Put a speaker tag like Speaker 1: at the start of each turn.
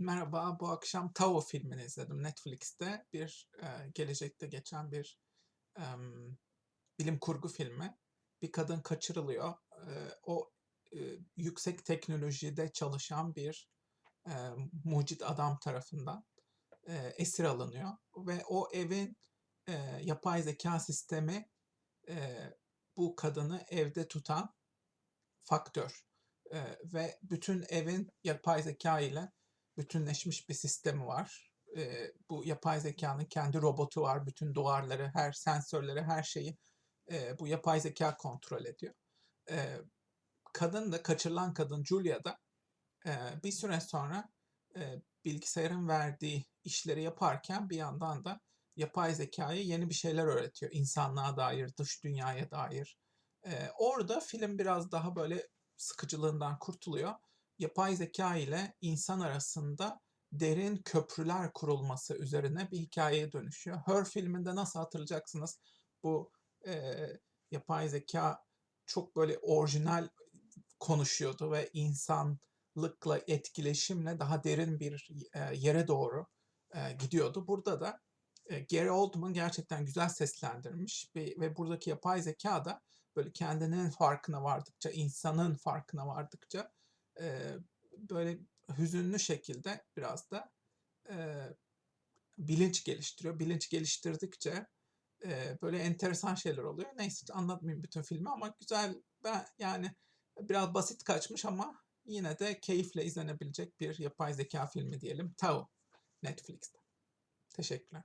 Speaker 1: Merhaba, bu akşam Tao filmini izledim Netflix'te. Bir e, gelecekte geçen bir em, bilim kurgu filmi. Bir kadın kaçırılıyor. E, o e, yüksek teknolojide çalışan bir e, mucit adam tarafından e, esir alınıyor. Ve o evin e, yapay zeka sistemi e, bu kadını evde tutan faktör. E, ve bütün evin yapay zeka ile bütünleşmiş bir sistemi var. Eee, bu yapay zekanın kendi robotu var. Bütün duvarları, her sensörleri, her şeyi eee, bu yapay zeka kontrol ediyor. Eee, kadın da, kaçırılan kadın Julia da eee, bir süre sonra eee, bilgisayarın verdiği işleri yaparken bir yandan da yapay zekaya yeni bir şeyler öğretiyor. İnsanlığa dair, dış dünyaya dair. Eee, orada film biraz daha böyle sıkıcılığından kurtuluyor yapay zeka ile insan arasında derin köprüler kurulması üzerine bir hikayeye dönüşüyor. Her filminde nasıl hatırlayacaksınız bu eee, yapay zeka çok böyle orijinal konuşuyordu ve insanlıkla etkileşimle daha derin bir eee, yere doğru eee, gidiyordu. Burada da eee, Gary Oldman gerçekten güzel seslendirmiş ve, ve buradaki yapay zeka da böyle kendinin farkına vardıkça, insanın farkına vardıkça eee, böyle hüzünlü şekilde biraz da eee, bilinç geliştiriyor. Bilinç geliştirdikçe eee, böyle enteresan şeyler oluyor. Neyse anlatmayayım bütün filmi ama güzel. Ben yani biraz basit kaçmış ama yine de keyifle izlenebilecek bir yapay zeka filmi diyelim. Tao Netflix'te. Teşekkürler.